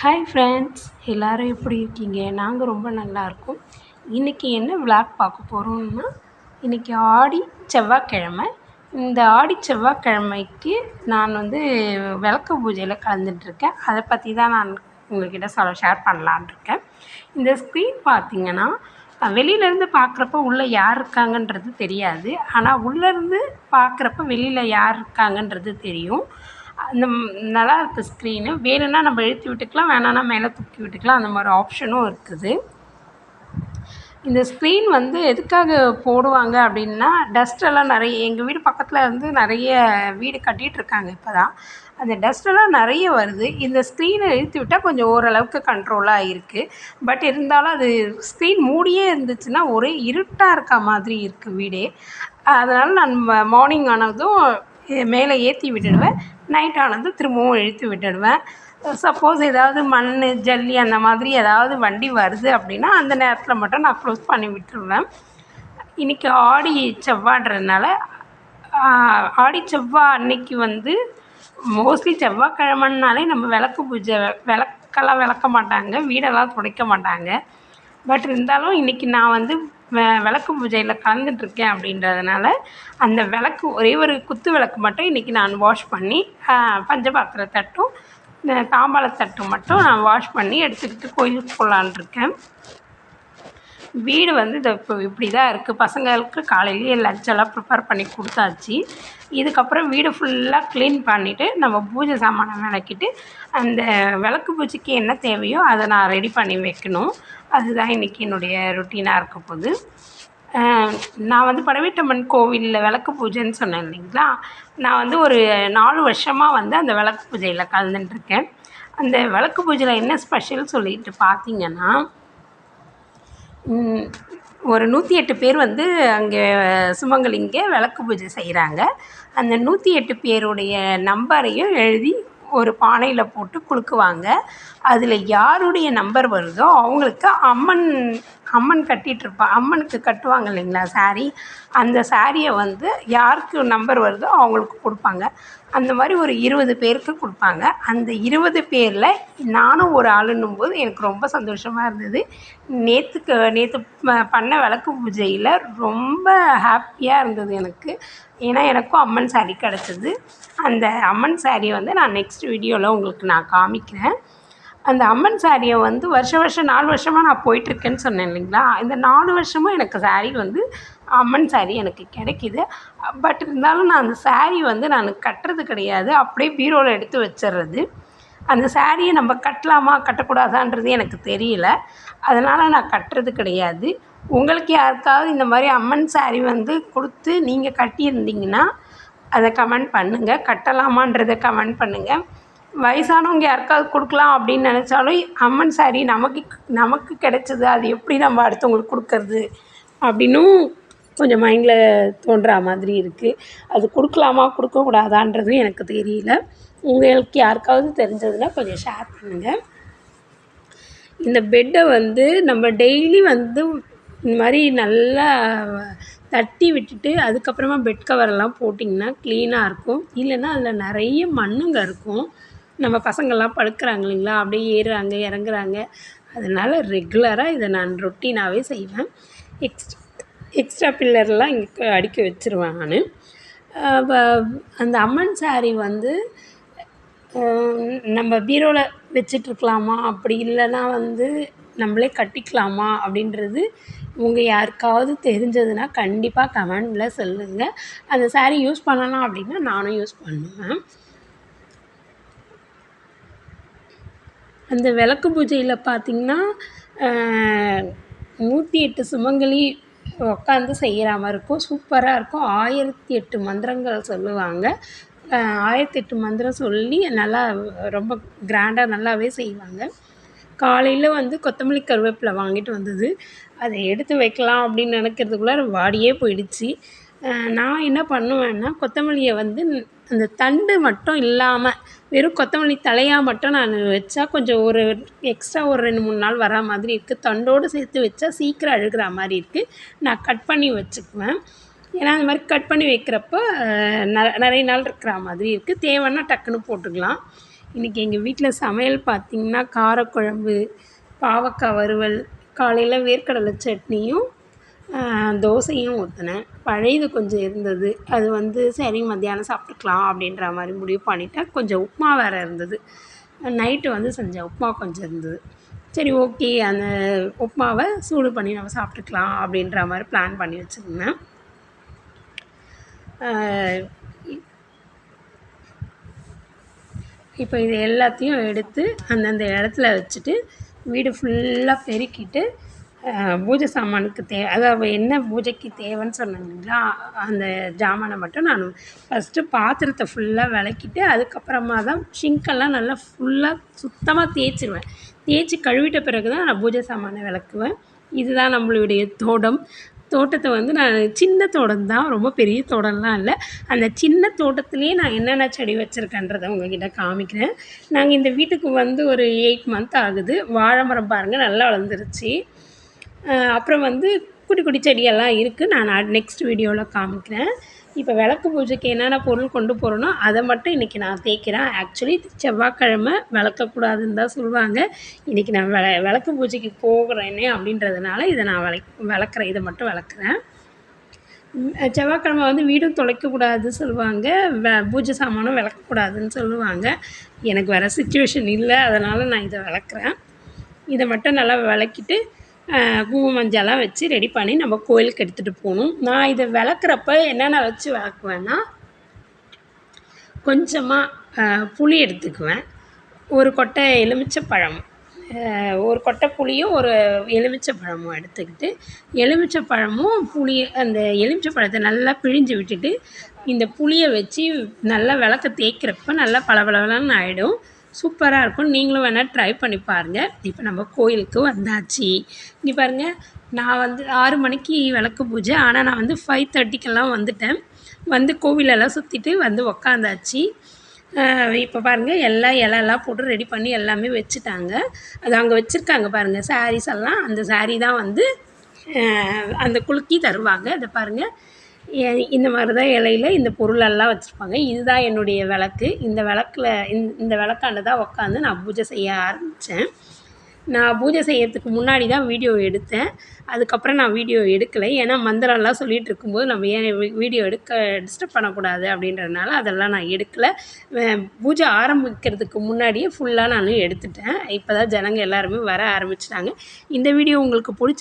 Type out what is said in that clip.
Hi friends எல்லோரும் எப்படி இருக்கீங்க? நாங்கள் ரொம்ப நல்லாயிருக்கோம் இன்றைக்கி என்ன விளாக் பார்க்க போகிறோம்னா இன்றைக்கி ஆடி செவ்வாய்க்கிழமை. இந்த ஆடி செவ்வாய்க்கிழமைக்கு நான் வந்து விளக்கு பூஜையில் கலந்துட்டுருக்கேன் அதை பற்றி தான் நான் உங்கள்கிட்ட சொல்ல ஷேர் பண்ணலான்னு இருக்கேன். இந்த ஸ்க்ரீன் பார்த்தீங்கன்னா வெளியிலேருந்து பார்க்குறப்ப உள்ளே யார் இருக்காங்கன்றது தெரியாது. ஆனால் உள்ளேருந்து பார்க்குறப்ப வெளியில் யார் இருக்காங்கன்றது தெரியும். அந்த நல்லா இருக்குது ஸ்க்ரீனு வேணும்னா நம்ம இழுத்து விட்டுக்கலாம் வேணான்னா மேலே தூக்கி விட்டுக்கலாம். அந்த மாதிரி ஆப்ஷனும் இருக்குது. இந்த ஸ்க்ரீன் வந்து எதுக்காக போடுவாங்க அப்படின்னா டஸ்ட்டெல்லாம் நிறைய எங்கள் வீடு பக்கத்தில் வந்து நிறைய வீடு கட்டிகிட்ருக்காங்க இப்போ தான் அந்த டஸ்ட்டெல்லாம் நிறைய வருது. இந்த ஸ்க்ரீனை இழுத்து விட்டால் கொஞ்சம் ஓரளவுக்கு கண்ட்ரோலாக இருக்குது பட் இருந்தாலும் அது ஸ்க்ரீன் மூடியே இருந்துச்சுன்னா ஒரே இருட்டாக இருக்க மாதிரி இருக்குது வீடே. அதனால் நான் மார்னிங் ஆனதும் மேலே ஏற்றி விட்டுடுவேன். நைட் ஆனது திரும்பவும் இழுத்து விட்டுடுவேன். சப்போஸ் ஏதாவது மண் ஜல்லி அந்த மாதிரி ஏதாவது வண்டி வருது அப்படின்னா அந்த நேரத்தில் மட்டும் நான் க்ளோஸ் பண்ணி விட்டுருவேன். இன்றைக்கி ஆடி செவ்வாய்ன்றதுனால ஆடி செவ்வாய் அன்னைக்கு வந்து மோஸ்ட்லி செவ்வாய்க்கிழமைனாலே நம்ம விளக்கு பூஜை விளக்கெல்லாம் விளக்க மாட்டாங்க வீடெல்லாம் துடைக்க மாட்டாங்க. பட் இருந்தாலும் இன்றைக்கி நான் வந்து விளக்கு பூஜையில் கலந்துட்டுருக்கேன் அப்படின்றதுனால அந்த விளக்கு ஒரே ஒரு குத்து விளக்கு மட்டும் இன்றைக்கி நான் வாஷ் பண்ணி பஞ்சபாத்திர தட்டும் தாம்பாள தட்டும் மட்டும் நான் வாஷ் பண்ணி எடுத்துக்கிட்டு கோயிலுக்கு போகலான் இருக்கேன் வீடு வந்து இதை இப்போ இப்படி தான் இருக்குது பசங்களுக்கு காலையிலேயே லஞ்செல்லாம் ப்ரிப்பேர் பண்ணி கொடுத்தாச்சு. இதுக்கப்புறம் வீடு ஃபுல்லாக க்ளீன் பண்ணிவிட்டு நம்ம பூஜை சாமானை விளக்கிட்டு அந்த விளக்கு பூஜைக்கு என்ன தேவையோ அதை நான் ரெடி பண்ணி வைக்கணும். அதுதான் இன்றைக்கி என்னுடைய ரொட்டீனாக இருக்க போகுது. நான் வந்து படவீட்டம்மன் கோவிலில் விளக்கு பூஜைன்னு சொன்னேன் இல்லைங்களா? நான் வந்து ஒரு நாலு வருஷமாக வந்து அந்த விளக்கு பூஜையில் கலந்துட்டுருக்கேன் அந்த விளக்கு பூஜையில் என்ன ஸ்பெஷல் சொல்லிட்டு பார்த்தீங்கன்னா ஒரு நூற்றி எட்டு பேர் வந்து அங்கே சுமங்கலிங்க விளக்கு பூஜை செய்கிறாங்க அந்த நூற்றி எட்டு பேருடைய நம்பரையும் எழுதி ஒரு பானையில் போட்டு குலுக்குவாங்க. அதில் யாருடைய நம்பர் வருதோ அவங்களுக்கு அம்மன் அம்மன் கட்டிகிட்ருப்பா அம்மனுக்கு கட்டுவாங்க இல்லைங்களா ஸாரி அந்த ஸாரியை வந்து யாருக்கு நம்பர் வருதோ அவங்களுக்கு கொடுப்பாங்க. அந்த மாதிரி ஒரு இருபது பேருக்கு கொடுப்பாங்க. அந்த இருபது பேரில் நானும் ஒரு ஆளுன்னும் போது எனக்கு ரொம்ப சந்தோஷமாக இருந்தது. நேற்றுக்கு நேற்று பண்ண விளக்கு பூஜையில் ரொம்ப ஹாப்பியாக இருந்தது எனக்கு. ஏன்னா எனக்கும் அம்மன் ஸாரி கிடச்சிது. அந்த அம்மன் ஸாரியை வந்து நான் நெக்ஸ்ட் வீடியோவில் உங்களுக்கு நான் காமிக்கிறேன். அந்த அம்மன் சாரியை வந்து வருஷம் வருஷம் நாலு வருஷமாக நான் போயிட்டுருக்கேன்னு சொன்னேன் இல்லைங்களா? இந்த நாலு வருஷமும் எனக்கு ஸாரி வந்து அம்மன் ஸாரி எனக்கு கிடைக்கிது. பட் இருந்தாலும் நான் அந்த ஸாரி வந்து நான் கட்டுறது கிடையாது. அப்படியே பீரோவில் எடுத்து வச்சிடுறது அந்த சாரியை நம்ம கட்டலாமா கட்டக்கூடாதான்றது எனக்கு தெரியல. அதனால் நான் கட்டுறது கிடையாது. உங்களுக்கு யாருக்காவது இந்த மாதிரி அம்மன் ஸாரி வந்து கொடுத்து நீங்கள் கட்டியிருந்தீங்கன்னா அதை கமெண்ட் பண்ணுங்கள் கட்டலாமான்றதை கமெண்ட் பண்ணுங்கள் வயசானவங்க யாருக்காவது கொடுக்கலாம் அப்படின்னு நினச்சாலும் அம்மன் ஸாரி நமக்கு நமக்கு கிடைச்சது அது எப்படி நம்ம அடுத்தவங்களுக்கு கொடுக்கறது அப்படின்னும் கொஞ்சம் மைண்டில் தோன்றா மாதிரி இருக்குது அது கொடுக்கலாமா கொடுக்கக்கூடாதான்றதும் எனக்கு தெரியல. உங்களுக்கு யாருக்காவது தெரிஞ்சதுன்னா கொஞ்சம் ஷேர் பண்ணுங்கள் இந்த பெட்டை வந்து நம்ம டெய்லி வந்து இந்த மாதிரி நல்லா தட்டி விட்டுட்டு அதுக்கப்புறமா பெட் கவரெல்லாம் போட்டிங்கன்னா க்ளீனாக இருக்கும். இல்லைன்னா அதில் நிறைய மண்ணுங்க இருக்கும். நம்ம பசங்கள்லாம் படுக்கிறாங்க இல்லைங்களா? அப்படியே ஏறுறாங்க இறங்குறாங்க. அதனால் ரெகுலராக இதை நான் ரொட்டீனாகவே செய்வேன். எக்ஸ்ட் எக்ஸ்ட்ரா பில்லர்லாம் இங்கே அடுக்கி வச்சுருவேன் நான். அந்த அம்மன் சாரி வந்து நம்ம பீரோவில் வச்சிட்ருக்கலாமா அப்படி இல்லைன்னா வந்து நம்மளே கட்டிக்கலாமா? அப்படின்றது உங்கள் யாருக்காவது தெரிஞ்சதுன்னா கண்டிப்பாக கமெண்டில் சொல்லுங்கள் அந்த ஸாரி யூஸ் பண்ணலாம் அப்படின்னா நானும் யூஸ் பண்ணுவேன். அந்த விளக்கு பூஜையில் பார்த்திங்கன்னா நூற்றி எட்டு சுமங்கலி உட்காந்து செய்கிற மாதிரி இருக்கும். சூப்பராக இருக்கும். ஆயிரத்தி எட்டு மந்திரங்கள் சொல்லுவாங்க. ஆயிரத்தி எட்டு மந்திரம் சொல்லி நல்லா ரொம்ப கிராண்டாக நல்லாவே செய்வாங்க. காலையில் வந்து கொத்தமல்லி கருவேப்பிலை வாங்கிட்டு வந்தது. அதை எடுத்து வைக்கலாம் அப்படின்னு நினைக்கிறதுக்குள்ளார வாடியே போயிடுச்சு. நான் என்ன பண்ணுவேன்னா கொத்தமல்லியை வந்து அந்த தண்டு மட்டும் இல்லாமல் வெறும் கொத்தமல்லி தலையாக மட்டும் நான் வச்சா கொஞ்சம் ஒரு எக்ஸ்ட்ரா ஒரு ரெண்டு மூணு நாள் வரா மாதிரி இருக்குது தண்டோடு சேர்த்து வச்சா சீக்கிரம் அழுகிற மாதிரி இருக்குது நான் கட் பண்ணி வச்சுக்குவேன். ஏன்னா அந்த மாதிரி கட் பண்ணி வைக்கிறப்ப ந நிறைய நாள் இருக்கிற மாதிரி இருக்குது தேவைன்னா டக்குன்னு போட்டுக்கலாம். இன்றைக்கி எங்கள் வீட்டில் சமையல் பார்த்திங்கன்னா காரக்குழம்பு பாவக்காய் வறுவல் காலையில் வேர்க்கடலை சட்னியும் தோசையும் ஊற்றினேன் பழையது கொஞ்சம் இருந்தது. அது வந்து சரி மத்தியானம் சாப்பிட்டுக்கலாம் அப்படின்ற மாதிரி முடிவு பண்ணிவிட்டேன் கொஞ்சம் உப்புமா வேறு இருந்தது. நைட்டு வந்து செஞ்ச உப்புமா கொஞ்சம் இருந்தது. சரி ஓகே அந்த உப்புமாவை சூடு பண்ணி நம்ம சாப்பிட்டுக்கலாம் அப்படின்ற மாதிரி பிளான் பண்ணி வச்சுருந்தேன். இப்போ இது எல்லாத்தையும் எடுத்து அந்தந்த இடத்துல வச்சுட்டு வீடு ஃபுல்லாக பெருக்கிட்டு பூஜை சாமானுக்கு தே அதாவது என்ன பூஜைக்கு தேவைன்னு சொன்னேன் அந்த ஜாமானை மட்டும் நான் ஃபஸ்ட்டு பாத்திரத்தை ஃபுல்லாக விளக்கிட்டு அதுக்கப்புறமா தான் ஷிங்கெல்லாம் நல்லா ஃபுல்லாக சுத்தமாக தேய்ச்சிருவேன். தேய்ச்சி கழுவிட்ட பிறகு தான் நான் பூஜை சாமானை விளக்குவேன். இதுதான் நம்மளுடைய தோட்டம். தோட்டத்தை வந்து நான் சின்ன தோட்டம் தான் ரொம்ப பெரிய தோட்டம்லாம் இல்லை. அந்த சின்ன தோட்டத்துலேயே நான் என்னென்ன செடி வச்சுருக்கேன்றதை உங்ககிட்ட காமிக்கிறேன். நாங்கள் இந்த வீட்டுக்கு வந்து ஒரு எயிட் மந்த் ஆகுது. வாழை மரம் பாருங்கள் நல்லா வளர்ந்துருச்சு. அப்புறம் வந்து குட்டி குட்டி செடியெல்லாம் இருக்குது நான் நெக்ஸ்ட் வீடியோவில் காமிக்கிறேன். இப்போ விளக்கு பூஜைக்கு என்னென்ன பொருள் கொண்டு போகிறோனோ அதை மட்டும் இன்றைக்கி நான் தேய்க்கிறேன். ஆக்சுவலி செவ்வாய்க்கிழமை விளக்கக்கூடாதுன்னு தான் சொல்லுவாங்க. இன்றைக்கி நான் விள விளக்கு பூஜைக்கு போகிறேனே அப்படின்றதுனால இதை நான் விளக் விளக்குறேன். இதை மட்டும் விளக்குறேன். செவ்வாய்க்கிழமை வந்து வீடும் தொலைக்கக்கூடாதுன்னு சொல்லுவாங்க. வ பூஜை சாமானும் விளக்கக்கூடாதுன்னு சொல்லுவாங்க. எனக்கு வேறு சுச்சுவேஷன் இல்லை. அதனால் நான் இதை விளக்குறேன். இதை மட்டும் நல்லா விளக்கிட்டு குங்குமம் மஞ்சள்லாம் வச்சு ரெடி பண்ணி நம்ம கோயிலுக்கு எடுத்துகிட்டு போகணும். நான் இதை விளக்குறப்ப என்னென்ன வச்சு விளக்குவேன்னா கொஞ்சமாக புளி எடுத்துக்குவேன். ஒரு கொட்டை எலுமிச்சை பழம் ஒரு கொட்டை புளியும் ஒரு எலுமிச்சை பழமும் எடுத்துக்கிட்டு எலுமிச்சை பழமும் புளி அந்த எலுமிச்சை பழத்தை நல்லா பிழிஞ்சு விட்டுட்டு இந்த புளியை வச்சு நல்லா விளக்க தேய்க்கிறப்ப நல்லா பளபளன்னு ஆகிடும் சூப்பராக இருக்கும். நீங்களும் வேணால் ட்ரை பண்ணி பாருங்கள் இப்போ நம்ம கோயிலுக்கு வந்தாச்சு. இங்கே பாருங்கள் நான் வந்து ஆறு மணிக்கு விளக்கு பூஜை. ஆனால் நான் வந்து ஃபைவ் தேர்ட்டிக்கெல்லாம் வந்துட்டேன். வந்து கோவிலெல்லாம் சுற்றிட்டு வந்து உக்காந்தாச்சு. இப்போ பாருங்கள் எல்லாம் இலெல்லாம் போட்டு ரெடி பண்ணி எல்லாமே வச்சுட்டாங்க. அது அங்கே வச்சுருக்காங்க பாருங்கள் சாரீஸ் எல்லாம். அந்த சாரீ தான் வந்து அந்த குலுக்கி தருவாங்க. அதை பாருங்கள் இந்த மாதிரி தான் இலையில இந்த பொருளெல்லாம் வச்சுருப்பாங்க. இதுதான் என்னுடைய விளக்கு. இந்த விளக்குல இந்த விளக்காண்ட தான் உக்காந்து நான் பூஜை செய்ய ஆரம்பித்தேன் நான் பூஜை செய்யறதுக்கு முன்னாடி தான் வீடியோ எடுத்தேன். அதுக்கப்புறம் நான் வீடியோ எடுக்கலை. ஏன்னா மந்திரம்லாம் சொல்லிகிட்டு இருக்கும்போது நம்ம ஏன் வீடியோ எடுக்க டிஸ்டர்ப் பண்ணக்கூடாது அப்படின்றதுனால அதெல்லாம் நான் எடுக்கலை. பூஜை ஆரம்பிக்கிறதுக்கு முன்னாடியே ஃபுல்லாக நான் எடுத்துட்டேன். இப்போ தான் ஜனங்கள் எல்லாருமே வர ஆரம்பிச்சிட்டாங்க. இந்த வீடியோ உங்களுக்கு பிடிச்சி